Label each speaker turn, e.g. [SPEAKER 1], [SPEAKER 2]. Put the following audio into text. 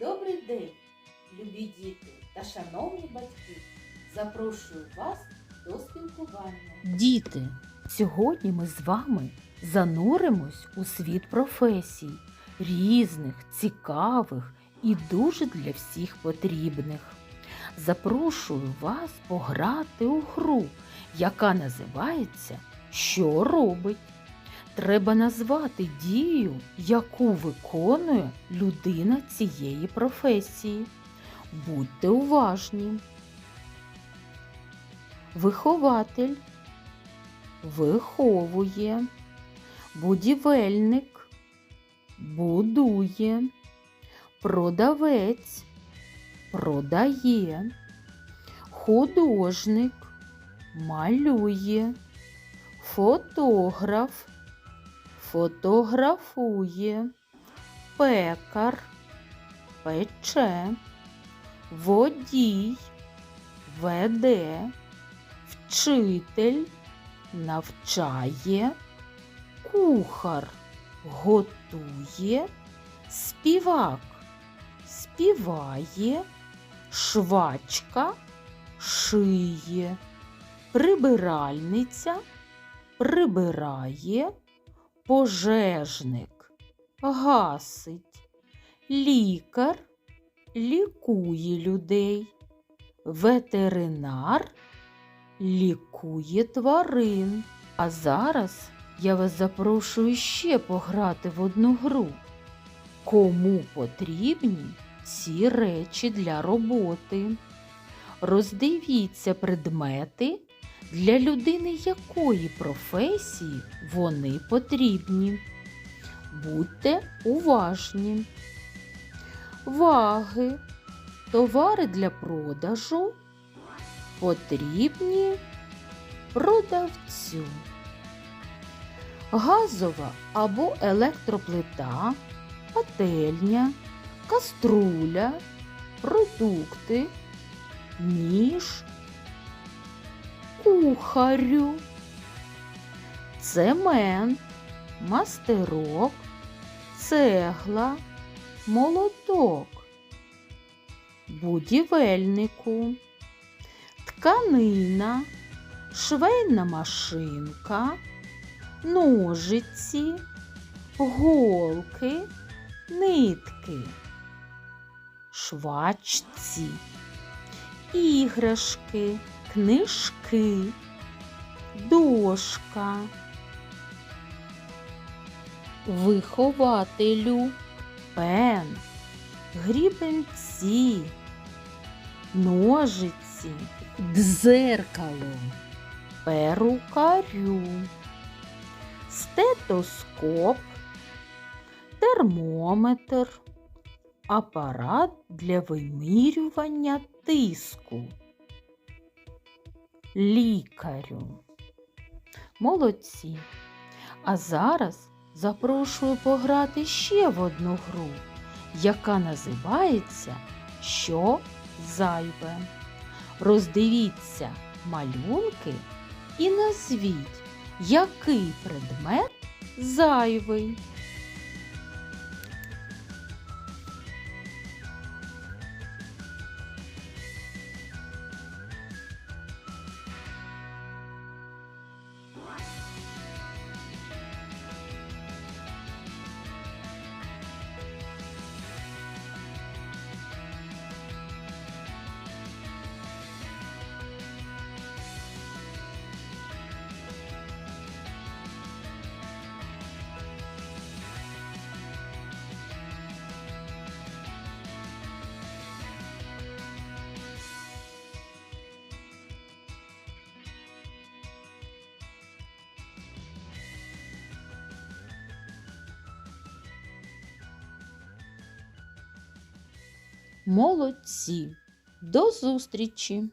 [SPEAKER 1] Добрий день, любі діти та шановні батьки. Запрошую вас до спілкування.
[SPEAKER 2] Діти, сьогодні ми з вами зануримось у світ професій, різних, цікавих і дуже для всіх потрібних. Запрошую вас пограти у гру, яка називається Що робить? Треба назвати дію, яку виконує людина цієї професії. Будьте уважні. Вихователь виховує, будівельник будує, продавець продає, художник малює, фотограф фотографує, пекар пече, водій веде, вчитель навчає, кухар готує, співак співає, швачка шиє, прибиральниця прибирає, пожежник гасить, лікар лікує людей, ветеринар лікує тварин. А зараз я вас запрошую ще пограти в одну гру. Кому потрібні ці речі для роботи? Роздивіться предмети, для людини якої професії вони потрібні. Будьте уважні. Ваги, товари для продажу потрібні продавцю. Газова або електроплита, пательня, каструля, продукти, ніж, кухарю, цемент, мастерок, цегла, молоток, будівельнику, тканина, швейна машинка, ножиці, голки, нитки, швачці, іграшки, книжки, дошка, вихователю, пен, грібенці, ножиці, дзеркало, перукарю, стетоскоп, термометр, апарат для вимірювання тиску, лікарю. Молодці. А зараз запрошую пограти ще в одну гру, яка називається Що зайве. Роздивіться малюнки і назвіть, який предмет зайвий. Молодці! До зустрічі!